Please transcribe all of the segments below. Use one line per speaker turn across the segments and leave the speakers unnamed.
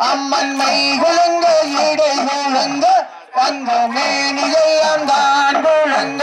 அம்மன் my குழங்க இடை குழங்க வந்த மேனிகள் தான் குழங்க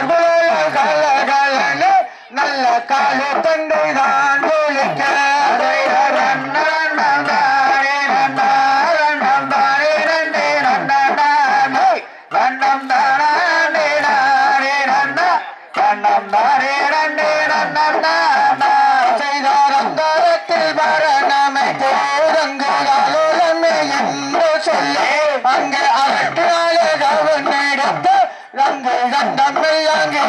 அங்கே அவற்றாலே அவன் இடத்த ரங்கு ரங்கமில் அங்கே